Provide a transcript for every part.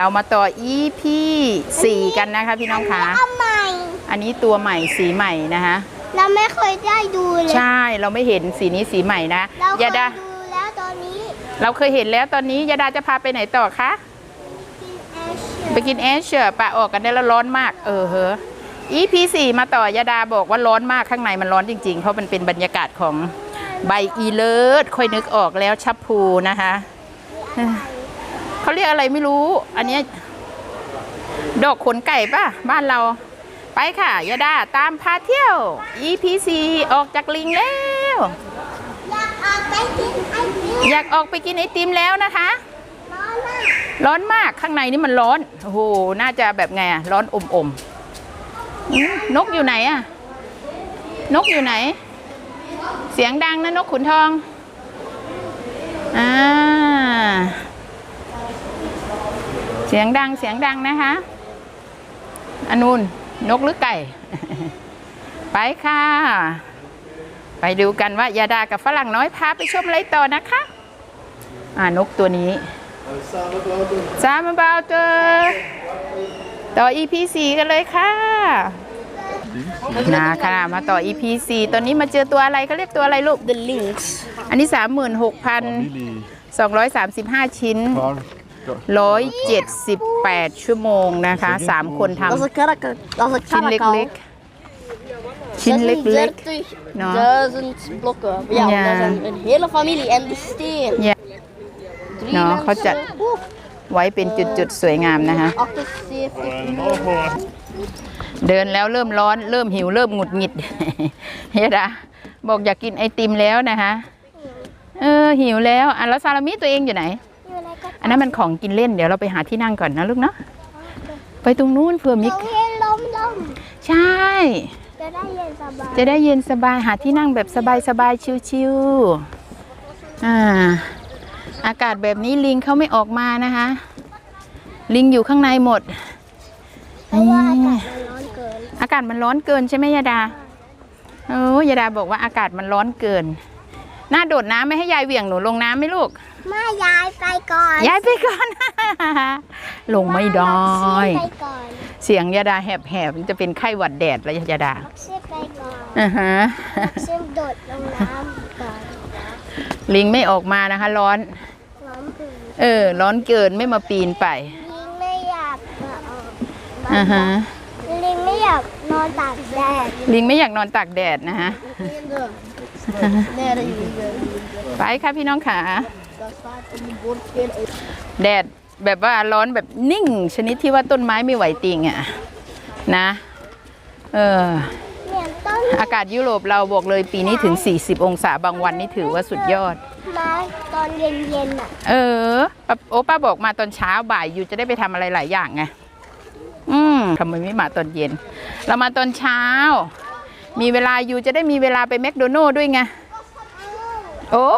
เรามาต่อ EP 4กันนะคะพี่น้องคะเอาใหม่ อันนี้ตัวใหม่สีใหม่นะคะ เราไม่เคยได้ดูเลย ใช่ เราไม่เห็นสีนี้สีใหม่นะเราเคยายดา ดูแล้วตอนนี้เราเคยเห็นแล้วตอนนี้ยาดาจะพาไปไหนต่อคะ กินแอชเชอร์ไปกินแอชเชอร์ปะออกกันได้แล้วร้อนมาก เออเฮอ EP 4มาต่อยาดาบอกว่าร้อนมากข้างในมันร้อนจริงๆ เพราะมันเป็นบรรยากาศของใบอีเลิศค่อยนึกออกแล้วชับพลูนะคะเออ เขาเรียกอะไรไม่รู้ อันเนี้ยดอกขนไก่ป่ะ บ้านเรา ไปค่ะยาดาตามพาเที่ยว EP 4ออกจากลิงแล้ว อยากออกไปกินไอติมอยากออกไปกินไอติมแล้วนะคะร้อนมากร้อนมากข้างในนี่มันร้อน โอ้โห น่าจะแบบไงอะร้อนอมอมๆอืมนกอยู่ไหนอะนกอยู่ไหน เสียงดังนะนกขุนทอง อ่า เสียงดังเสียงดังนะคะอันนูนนกหรือไก่ ไปค่ะ ไปดูกันว่ายาดากับฝรั่งน้อยพาไปชมอะไรต่อนะคะ อ่านกตัวนี้สามบาวเตอร์ต่อ EP 4กันเลยค่ะนะค่ะมาต่อ EP 4ตอนนี้มาเจอตัวอะไรเขาเรียกตัวอะไรลูก The Lynx อันนี้ 36,235 ชิ้น 178 ชั่วโมงนะคะ 3 คนท Dat is een karakter. Dat is een ำชิ้นเล็กๆ ชิ้นเล็ก36 No. duizend blokken. Ja, Ja. dat is een, een hele familie. En die steen. ๆเนี่ย Drie No, mensen. gaat je- Oeh, ไว้เป็นจุด ๆ สวยงามนะคะ 78. เดินแล้วเริ่มร้อนเริ่มหิว เริ่มหงุดหงิด เฮียดาบอกอยากกินไอติมแล้วนะคะ เออหิวแล้วอะแล้วซาลามิตัวเองอยู่ไหนอั นนั้นมันของกินเล่นเดี๋ยวเราไปหาที่นั่งก่อนนะลูกเนาะไปตรงนู้นเผื่อมีเราเห็นลมลมใช่ จะได้เย็นสบายจะได้เย็นสบายหาที่นั่งแบบสบายสบายๆชิวๆอ่าอากาศแบบนี้ลิงเขาไม่ออกมานะคะ ลิงอยู่ข้างในหมดเพราะว่าอากาศมันร้อนเกิน อากาศมันร้อนเกินใช่ไหมยาดาโอ้ยาดาบอกว่าอากาศมันร้อนเกินน่าโดดน้ำไม่ให้ยายเหวี่ยงหนูลงน้ำไหมลูก ไม่ย้ายไปก่อนยายไปก่อน ลงไม่ได้ ไปก่อนเสียงยาดาแหบๆมันจะเป็นไข้หวัดแดดแล้วยาดาเชื่อไปก่อนอ่าฮะเชื่อโดดลงน้ำก่อนลิงไม่ออกมานะคะ ร้อน ร้อนเกินเออ ร้อนเกินไม่มาปีนไป ลิงไม่อยากมาออกอ่าฮะลิงไม่อยากนอนตากแดดลิงไม่อยากนอนตากแดดนะฮะ Nee, dat is ไปค่ะพี่น้องขา Dat staat op de bord geen แดดแบบว่าร้อนแบบนิ่ง ชนิดที่ว่าต้นไม้ไม่ไหวติงอะนะ เออเนี่ยต้นอากาศยุโรปเราบอกเลยปีนี้ถึง 40 องศาบางวันนี่ถือว่าสุดยอดไม้ตอนเย็นๆอะ เออป้าโอ้ป้าบอกมาตอนเช้าบ่ายอยู่จะได้ไปทำอะไรหลายอย่างไงอืมทำไมไม่มาตอนเย็น เรามาตอนเช้า มีเวลาอยู่จะได้มีเวลาไปแมคโดนัลด์ด้วยไง โอ้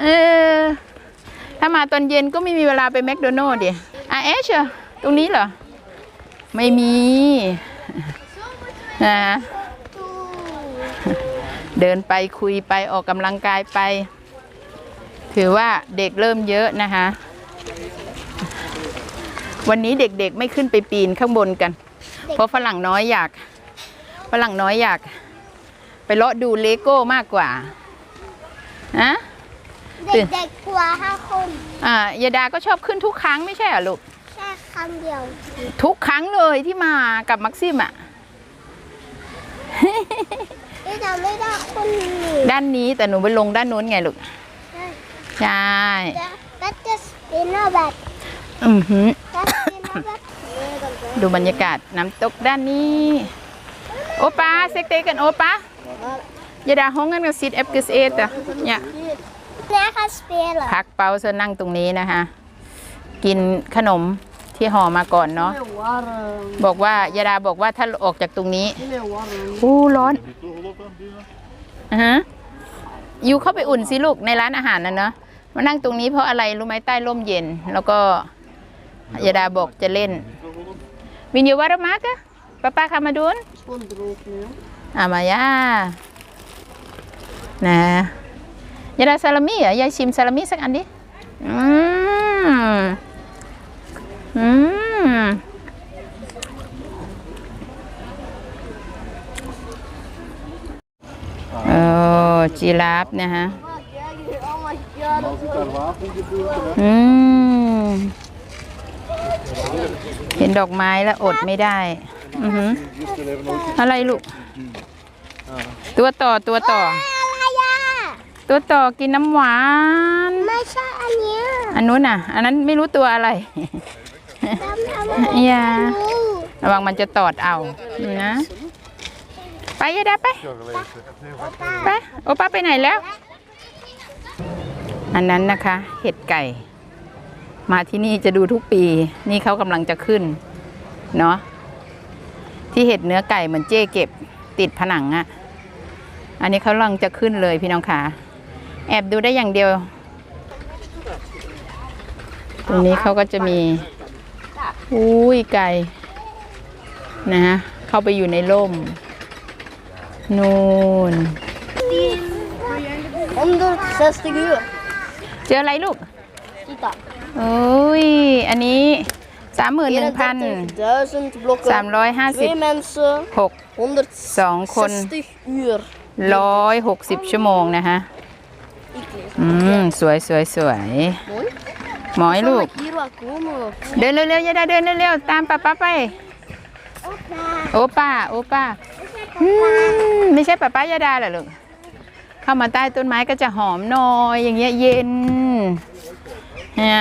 เออ ถ้ามาตอนเย็นก็ไม่มีเวลาไปแมคโดนัลด์ดิอะเอชเหรอตรงนี้เหรอ ไม่มีนะตู้เดินไปคุยไปออกกำลังกายไป ถือว่าเด็กเริ่มเยอะนะคะ วันนี้เด็กๆไม่ขึ้นไปปีนข้างบนกัน เพราะฝรั่งน้อยอยากฝรั่งน้อยอยาก ไปเลาะดูเลโก้มากกว่านะ เด็กๆกลัวห้าคนอ่ายาดาก็ชอบขึ้นทุกครั้งไม่ใช่เหรอลูก แค่ครั้งเดียวทุกครั้งเลยที่มากับมักซิมอะที่จะไม่ได้คนหนึ่งด้านนี้แต่หนูไปลงด้านนู้นไงลูก ใช่ก็จะสปินเนอร์แบบอือหือก็สปินเนอร์แบบดูบรรยากาศน้ำตกด้านนี้ โอปาเซ็กเตกันโอปายาดาห้องกันกับซิดเอฟกิสเอตอะเนี่ย เนี่ยค่ะสเปนเหรอพักเปาเซอนั่งตรงนี้นะคะ กินขนมที่ห่อมาก่อนเนาะ warm บอกว่ายาดาบอกว่าถ้าออกจากตรงนี้ไม่ warm อู้ร้อนอ่าฮะอยู่เข้าไปอุ่นสิลูกในร้านอาหารนะเนาะมานั่งตรงนี้เพราะอะไรรู้ไหมใต้ร่มเย็น แล้วก็ยาดาบอกจะเล่น วินยูวารมากะป้าป้าคามาดูน gewoon droog nu อามายานะ ยาดาซาลามี่เหรอะยายชิมซาลามี่สักอันดิ อืม อืม โอ้จีราฟนะฮะ อืม เห็นดอกไม้แล้วอดไม่ได้ อือหืออะไรลูก ตัวต่อตัวต่อ ตัวต่อกินน้ำหวาน ไม่ใช่อันเนี้ยอันนู้นน่ะ อันนั้นไม่รู้ตัวอะไรทำทำอย่ารู้ระวังมันจะตอดเอานะ ไปยายดาไป ไปโอป้าไปไหนแล้ว อันนั้นนะคะ เห็ดไก่ มาที่นี่จะดูทุกปี นี่เขากำลังจะขึ้น เนาะที่เห็ดเนื้อไก่เหมือนเจ๊เก็บติดผนังอะอันนี้เขากำลังจะขึ้นเลยพี่น้องขา แอบดูได้อย่างเดียว ตรงนี้เขาก็จะมี อุ้ยไก่นะฮะเข้าไปอยู่ในร่ม นูน160 uur. เจออะไรลูก Ziet dat. โอ้ย อันนี้สามหมื่นหนึ่งพัน31.000 blokken. สามร้อยห้าสิบ Twee mensen, หกสองคน160 uur. ร้อยหกสิบชั่วโมงนะฮะ อืมสวยสวยสวย Mooi. หมอยลูก Zal ik hier wat komen? เดินเร็วๆอย่าได้เดินเร็วๆตามป้าป้าไป โอป้าโอป้าอืมไม่ใช่ป้าป้ายาดาเหรอลูกเข้ามาใต้ต้นไม้ก็จะหอมหน่อยอย่างเงี้ยเย็นเนี่ย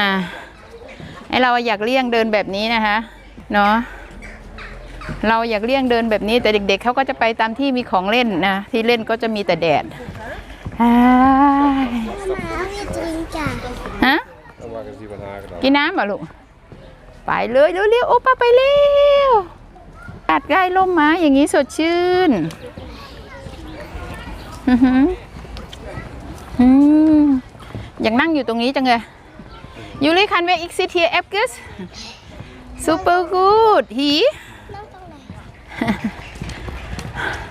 ไอเราอยากเลี่ยงเดินแบบนี้นะคะเนาะเราอยากเลี่ยงเดินแบบนี้แต่เด็กๆเขาก็จะไปตามที่มีของเล่นนะที่เล่นก็จะมีแต่แดด อ้าย Mama, je drinken. ฮะ Dan waren ze die van haar gedaan. กินน้ำเหรอลูก ไปเลยเร็วๆโอป้าไปเร็วตัดใกล้ร่มไม้อย่างนี้สดชื่น อือหืออืมอยากนั่งอยู่ตรงนี้จังเลยยูริคันเวอิกซิเทียเอฟกิสซูเปอร์กูดหี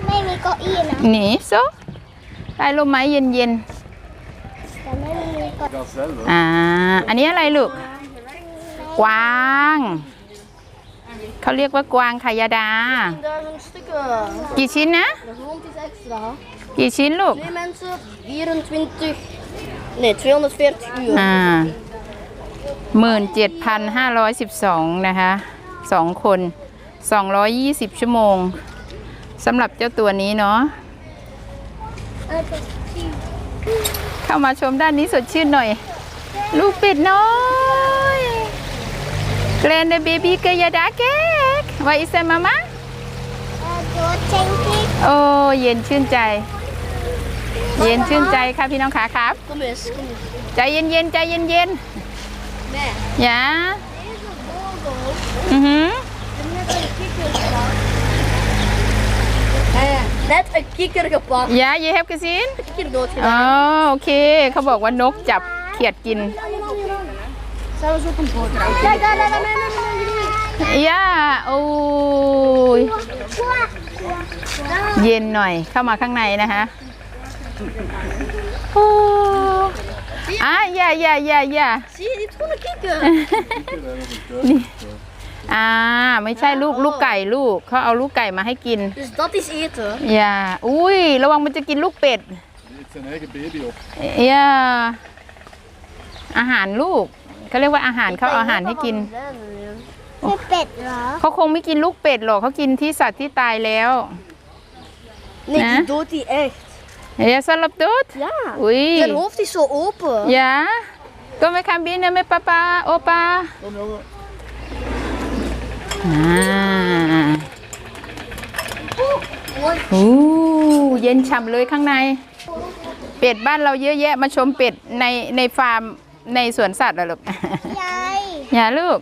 ไม่มีเก้าอี้นะหนีโซ ใต้ร่มไม้เย็นแต่ไม่มีเก้า Dat zelf, hè? ๆอ่าอันนี้อะไรลูก กวาง เขาเรียกว่ากวางขายาดา duizend stukken. กี่ชิ้นนะ De grond is extra. กี่ชิ้นลูก Twee mensen, 24, nee, 240 uur. อ่าหมื่นเจ็ดพันห้าร้อยสิบสองนะคะสองคนสองร้อยยี่สิบชั่วโมงสำหรับเจ้าตัวนี้เนาะ เข้ามาชมด้านนี้สดชื่นหน่อย ลูกป็ดน้อยแกรนเดเบบี้กยดาเก๊กวาอิเซมามะโอ้เย็นชื่นใจ เย็นชื่นใจค่ะพี่น้องขาครับ Kom eens, kom eens. ใจเย็นเย็น Nee. ๆอย่าอือหือ Net een kikker gepakt. อย่า you have กระสิน Kikker dood อ๋อ gedaan. โอเคเขาบอกว่านกจับเขียดกิน Zelfs op een boot. Kijk daar, daar, daar, daar, daar. ย่าโอ้ยเย็นหน่อยเข้ามาข้างในนะคะโอ้อะอย่าอย่าอย่าอย่า Zie je, die heeft gewoon een kikker. นี่ อ่าไม่ใช่ลูกลูกไก่ลูกเขาเอาลูกไก่มาให้กิน Dus dat is eten. อย่าอุ้ยระวังมันจะกินลูกเป็ด Die eet zijn eigen baby op. อย่าอาหารลูกเขาเรียกว่าอาหารเขาเอาอาหารให้กิน Een pet, ja. เขาคงไม่กินลูกเป็ดหรอกเขากินที่สัตว์ที่ตายแล้ว Nee, Hè? die doodt die echt. เยสลับดุด Ja. อุ้ย Zijn hoofd is zo open. ยาก็ไม่คำบินนะไม่ปะปาโอปา Kom jongen. อ่าอู้เย็นฉ่ำเลยข้างใน เป็ดบ้านเราเยอะแยะมาชมเป็ดในในฟาร์มในสวนสัตว์เหรอลูก Jij. อย่าลูก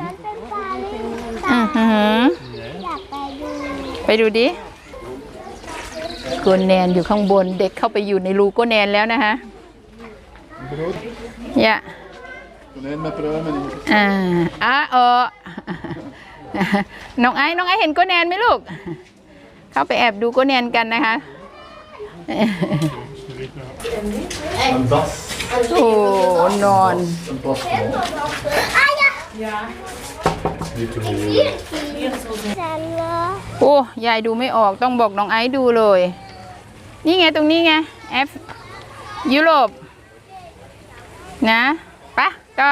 Dat is een อือหืออยากไปดู ไปดูดิโกนแนนอยู่ข้างบนเด็กเข้าไปอยู่ในรูโกนแนนแล้วนะคะ Een groot อย่า konijn met pruimen in. อ่าอะเออ น้องไอ้น้องไอ้เห็นโกแนนไหมลูก เข้าไปแอบดูโกแนนกันนะคะ Een das. โอ้นอน Een plastic. Niet te veel. โอ้ยายดูไม่ออกต้องบอกน้องไอซ์ดูเลย นี่ไงตรงนี้ไงแอฟยุโรปนะปะต่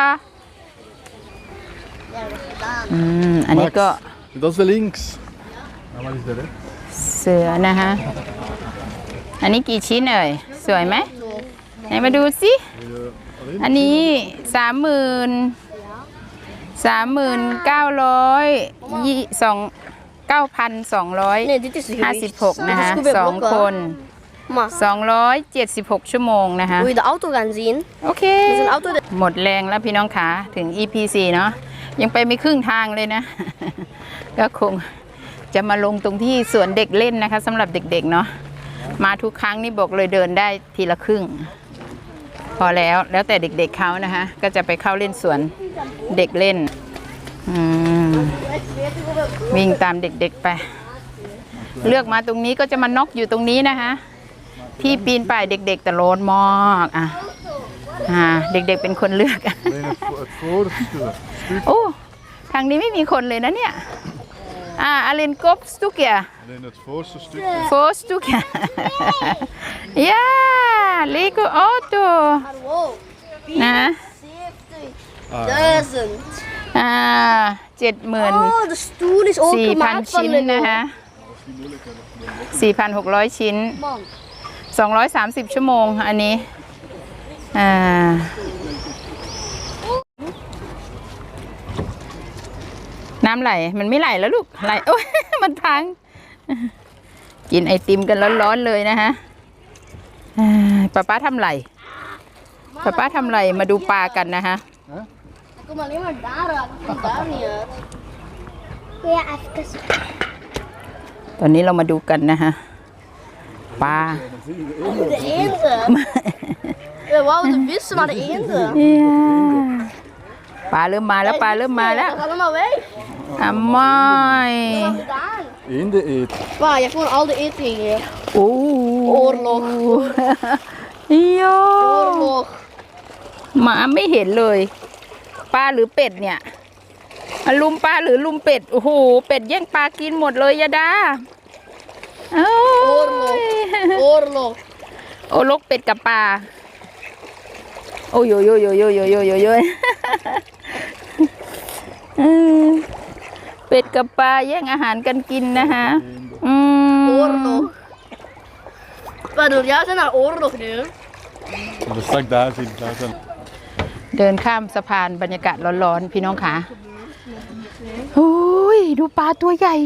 ออืม อันนี้ก็ Dat is de links. En wat is de rechts? เสือนะคะ อันนี้กี่ชิ้นเอ่ย สวยไหมไหนมาดูสิ Alleen อันนี้สามหมื่นสามหมื่นเก้าร้อยยี่สองเก้าพันสองร้อย Nee, dit is de ห้าสิบหก gewicht. นะคะ Dat is goed bij สอง blokken. คน Maar, สองร้อยเจ็ดสิบหกชั่วโมงนะคะ wil je de auto gaan zien? โอเค Dat is een auto. de- หมดแรงแล้วพี่น้องขาถึง EP 4 เนาะ ยังไปไม่ครึ่งทางเลยนะ ก็คงจะมาลงตรงที่สวนเด็กเล่นนะคะสำหรับเด็กๆเนาะมาทุกครั้งนี่บอกเลยเดินได้ทีละครึ่ง พอแล้วแล้วแต่เด็กๆเขานะคะ ก็จะไปเข้าเล่นสวนเด็กเล่นอืมวิ่งตามเด็กๆไป เลือกมาตรงนี้ก็จะมานอกอยู่ตรงนี้นะคะ ที่ปีนป่ายเด็ก ๆ แต่โลนมากอะ อ่าเด็กๆเป็นคนเลือก alleen het, vo- het voorste stuk. โอ้ ทางนี้ไม่มีคนเลยนะเนี่ย อ่าอารินกบสตุกเกีย Alleen het voorste stuk. โฟสตุกเกียยาเลโกออโต Hallo. นะ Duizend. อ่าเจ็ดหมื่น Oh, de stoel is ook สี่พัน gemaakt ชิ้ van นนะ Lego. คะสี่พันหกร้อยชิ้น Man, สองร้อยสามสิบชั่วโมง อันนี้ อ่าน้ำไหล มันไม่ไหลแล้วลูก ไหล โอ้ยมันพัง กินไอติมกันร้อนๆเลยนะฮะอ่าป้าป้าทำไรป้าป้าทำไรมาดูปลากันนะฮะ ik kom alleen maar daar uit. Ik kom daar niet uit. Ja, even. ตอนนี้เรามาดูกันนะฮะ ปลา De eenden. We wouden de vissen, maar de eenden. ปลาเริ่มมาแล้วปลาเริ่มมาแล้ว Dat gaat allemaal weg. อะไม่ Wat heb je gedaan? Eenden eten. Wauw, je hebt gewoon al de eten gegeven. โอ้ Oorlog. โย Oorlog. หมาไม่เห็นเลยปลาหรือเป็ดเนี่ยอะลุมปลาหรือลุมเป็ดโอ้โหเป็ดแย่งปลากินหมดเลยยาดา เอ้ย Oorlog. โอ้ลกเป็ดกับปลา โอ้ยโยโยโยโยโยโยโยโยเป็ดกับปลาแย่งอาหารกันกินนะคะอืม Oorlog. Wat doe jij? zijn naar oorlog nu. Dat stak daar zien. เดินข้ามสะพานบรรยากาศร้อนๆ พี่น้องคะโอ้ย ดูปลาตัวใหญ่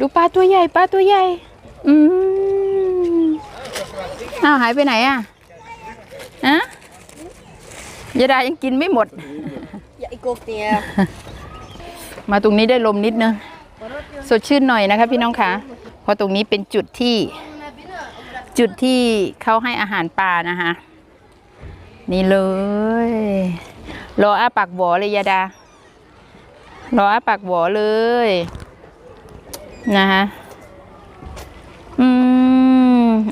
ดูปลาตัวใหญ่ ปลาตัวใหญ่ อืมอ้าวหายไปไหนอะฮะยายดายังกินไม่หมด Ja, ik ook niet. hè. มาตรงนี้ได้ลมนิดนึงสดชื่นหน่อยนะคะพี่น้องคะเพราะตรงนี้เป็นจุดที่จุดที่เขาให้อาหารปลานะคะนี่เลย รออาปากบ่อเลยยาดา รออาปากบ่อเลยนะคะอืม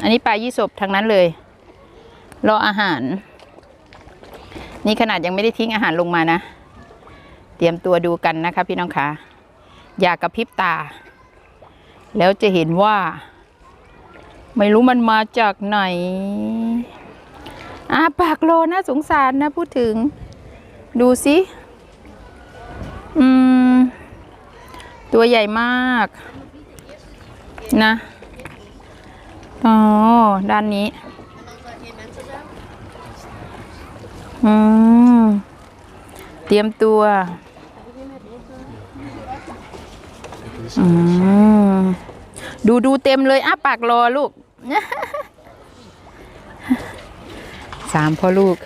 อันนี้ปลายี่สบทั้งนั้นเลย รออาหาร นี่ขนาดยังไม่ได้ทิ้งอาหารลงมานะ เตรียมตัวดูกันนะคะพี่น้องคะอย่ากระพริบตา แล้วจะเห็นว่า ไม่รู้มันมาจากไหนอาปากโลน่าสงสารนะพูดถึง ดูสิอืม ตัวใหญ่มาก นะ อ๋อ ด้านนี้ อืม เตรียมตัว อืม ดูดูเต็มเลยอ้าปากรอลูก สามพ่อลูก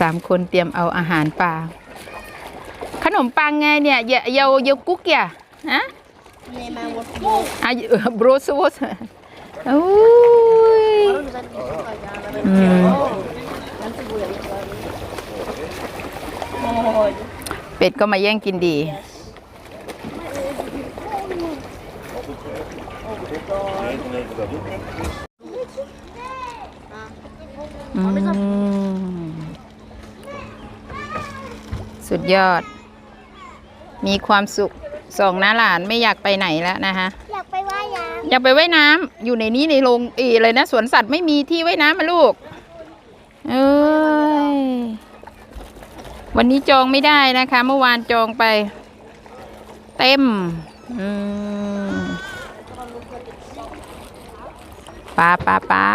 สามคนเตรียมเอาอาหารปลา ขนมปังไงเนี่ยเยาเยาเยากุ๊กอย่าฮะ Nema wordt boos. Ah, brood zo was. Oei. Mm. เป็ดก็มาแย่งกินดี สุดยอด มีความสุข สองน้าหลานไม่อยากไปไหนแล้วนะคะอยากไปว่ายน้อยากไปว่ายน้ำอยู่ในนี้ในโรงเออเลยนะสวนสัตว์ไม่มีที่ว่ายน้ำมาลูก เอ้ยวันนี้จองไม่ได้นะคะ เมื่อวานจองไป เต็มอืมปลาปลาปลา